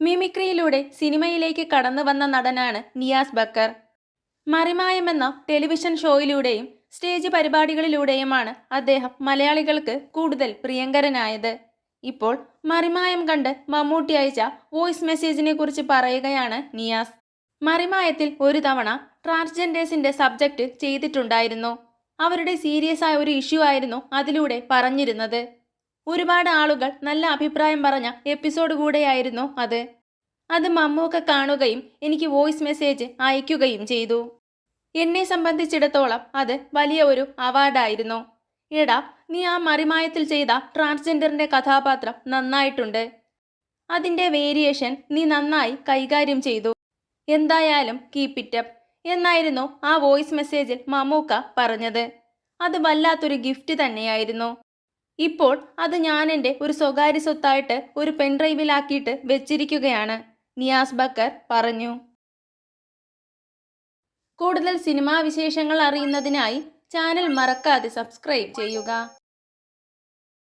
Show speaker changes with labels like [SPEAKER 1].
[SPEAKER 1] മിമിക്രിയിലൂടെ സിനിമയിലേക്ക് കടന്നു വന്ന നടനാണ് നിയാസ് ബക്കർ. മറിമായം എന്ന ടെലിവിഷൻ ഷോയിലൂടെയും സ്റ്റേജ് പരിപാടികളിലൂടെയുമാണ് അദ്ദേഹം മലയാളികൾക്ക് കൂടുതൽ പ്രിയങ്കരനായത്. ഇപ്പോൾ മറിമായം കണ്ട് മമ്മൂട്ടി അയച്ച വോയിസ് മെസ്സേജിനെ കുറിച്ച് പറയുകയാണ് നിയാസ്. മറിമായത്തിൽ ഒരു തവണ ട്രാൻസ്ജെൻഡേഴ്സിന്റെ സബ്ജക്റ്റ് ചെയ്തിട്ടുണ്ടായിരുന്നു. അവരുടെ സീരിയസ് ആയ ഒരു ഇഷ്യൂ ആയിരുന്നു അതിലൂടെ പറഞ്ഞിരുന്നത്. ഒരുപാട് ആളുകൾ നല്ല അഭിപ്രായം പറഞ്ഞ എപ്പിസോഡ് കൂടെയായിരുന്നു അത്. അത് മമ്മൂക്ക കാണുകയും എനിക്ക് വോയിസ് മെസ്സേജ് അയക്കുകയും ചെയ്തു. എന്നെ സംബന്ധിച്ചിടത്തോളം അത് വലിയ ഒരു അവാർഡായിരുന്നു. എടാ നീ ആ മറിമായത്തിൽ ചെയ്ത ട്രാൻസ്ജെൻഡറിന്റെ കഥാപാത്രം നന്നായിട്ടുണ്ട്. അതിന്റെ വേരിയേഷൻ നീ നന്നായി കൈകാര്യം ചെയ്തു. എന്തായാലും കീപ് ഇറ്റ് അപ്പ് എന്നായിരുന്നു ആ വോയിസ് മെസ്സേജിൽ മമ്മൂക്ക പറഞ്ഞത്. അത് വല്ലാത്തൊരു ഗിഫ്റ്റ് തന്നെയായിരുന്നു. ഇപ്പോൾ അത് ഞാൻ എന്റെ ഒരു സ്വകാര്യ സ്വത്തായിട്ട് ഒരു പെൻഡ്രൈവിലാക്കിയിട്ട് വെച്ചിരിക്കുകയാണ് നിയാസ് ബക്കർ പറഞ്ഞു. കൂടുതൽ സിനിമാ വിശേഷങ്ങൾ അറിയുന്നതിനായി ചാനൽ മറക്കാതെ സബ്സ്ക്രൈബ് ചെയ്യുക.